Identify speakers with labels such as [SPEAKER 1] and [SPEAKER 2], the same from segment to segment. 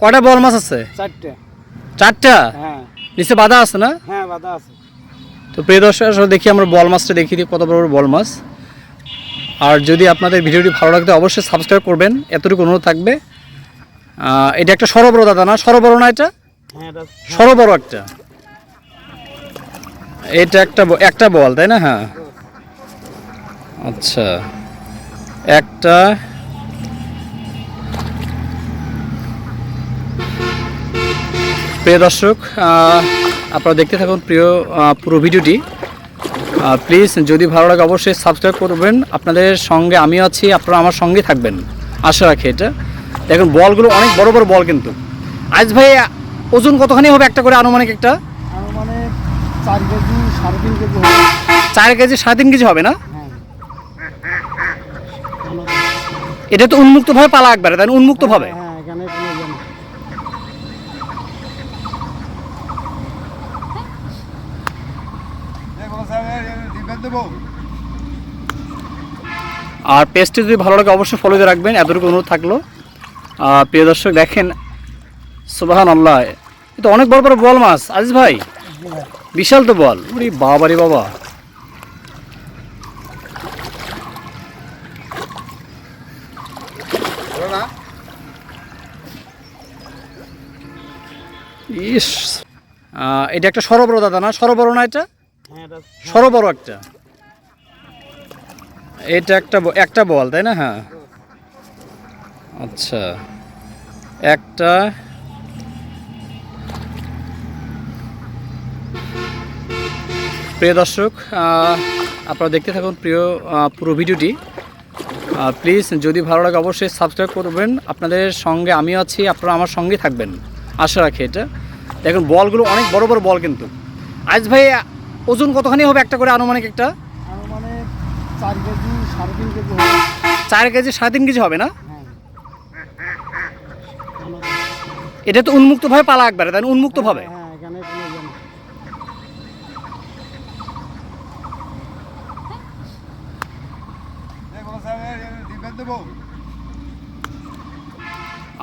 [SPEAKER 1] কয়টা বল মাছ আছে?
[SPEAKER 2] চারটে।
[SPEAKER 1] চারটা?
[SPEAKER 2] হ্যাঁ।
[SPEAKER 1] নিচে বাধা আছে না?
[SPEAKER 2] হ্যাঁ বাধা আছে।
[SPEAKER 1] তো প্রিয় দর্শক আসলে দেখি আমরা বল মাছটা দেখি কত বড় বড় বল মাছ। আর যদি আপনাদের ভিডিওটি ভালো লাগতে অবশ্যই সাবস্ক্রাইব করবেন। এতটুকু অনুরোধ থাকবে। এটা একটা সরবড় দাদা না? সরবড় না এটা?
[SPEAKER 2] হ্যাঁ এটা
[SPEAKER 1] সরবড় একটা। এটা একটা একটা বল তাই না? হ্যাঁ। আচ্ছা। একটা প্রিয় দর্শক আপনারা দেখতে থাকুন প্রিয় পুরো ভিডিওটি। প্লিজ যদি ভালো লাগে অবশ্যই সাবস্ক্রাইব করবেন। আপনাদের সঙ্গে আমি আছি আপনারা আমার সঙ্গে থাকবেন। আশা রাখি এটা। দেখুন বলগুলো অনেক বড় বড় বল কিন্তু। আজ ভাই ওজন কতখানি হবে একটা করে আনুমানিক একটা?
[SPEAKER 2] চার কেজি সাড়ে তিন কেজি হবে।
[SPEAKER 1] না?
[SPEAKER 2] হ্যাঁ।
[SPEAKER 1] এটা তো উন্মুক্ত ভাবে পালা একবারে তাই না? আর পেজটি যদি ভালো লাগে অবশ্যই ফলো দিয়ে রাখবেন। এতটুকু অনুরোধ থাকল। প্রিয় দর্শক, দেখেন সুবাহান আল্লাহ এ তো অনেক বড় বড় বল মাছ। আজিজ ভাই, বিশাল তো বল। উরি বাবা রে বাবা। ইস। এটা একটা সরবড় দাদা না? সরবড় না এটা?
[SPEAKER 2] হ্যাঁ এটা
[SPEAKER 1] একটা। এটা একটা একটা বল, তাই না? হ্যাঁ। আচ্ছা। একটা। প্রিয় দর্শক আপনারা দেখতে থাকুন প্রিয় পুরো ভিডিওটি। প্লিজ, যদি ভালো লাগে অবশ্যই সাবস্ক্রাইব করবেন। আপনাদের সঙ্গে আমি আছি, আপনারা আমার সঙ্গে থাকবেন। আশা রাখি এটা। দেখুন, বলগুলো অনেক বড় বড় বল কিন্তু। আজ ভাই ওজন কতখানি হবে একটা করে আনুমানিক একটা?
[SPEAKER 2] চার কেজি সাড়ে তিন কেজি হবে।
[SPEAKER 1] চার কেজি সাড়ে তিন কেজি হবে না?
[SPEAKER 2] হ্যাঁ
[SPEAKER 1] এটা তো উন্মুক্ত ভাবে পালা একবারে তাই? উন্মুক্ত ভাবে
[SPEAKER 2] হ্যাঁ কোনো ইয়ে।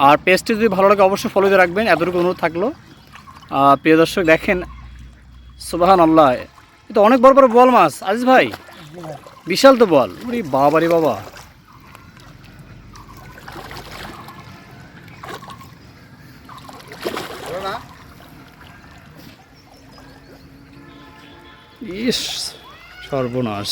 [SPEAKER 1] আর পেজটি যদি ভালো লাগে অবশ্যই ফলো দিয়ে রাখবেন। এতটুকু অনুরোধ থাকল। প্রিয় দর্শক দেখেন সুবাহান আল্লাহ তো অনেক বড় বড় বল মাছ। আজ ভাই, বিশাল তো বল। উনি বাবা রে বাবা। ইস, সর্বনাশ।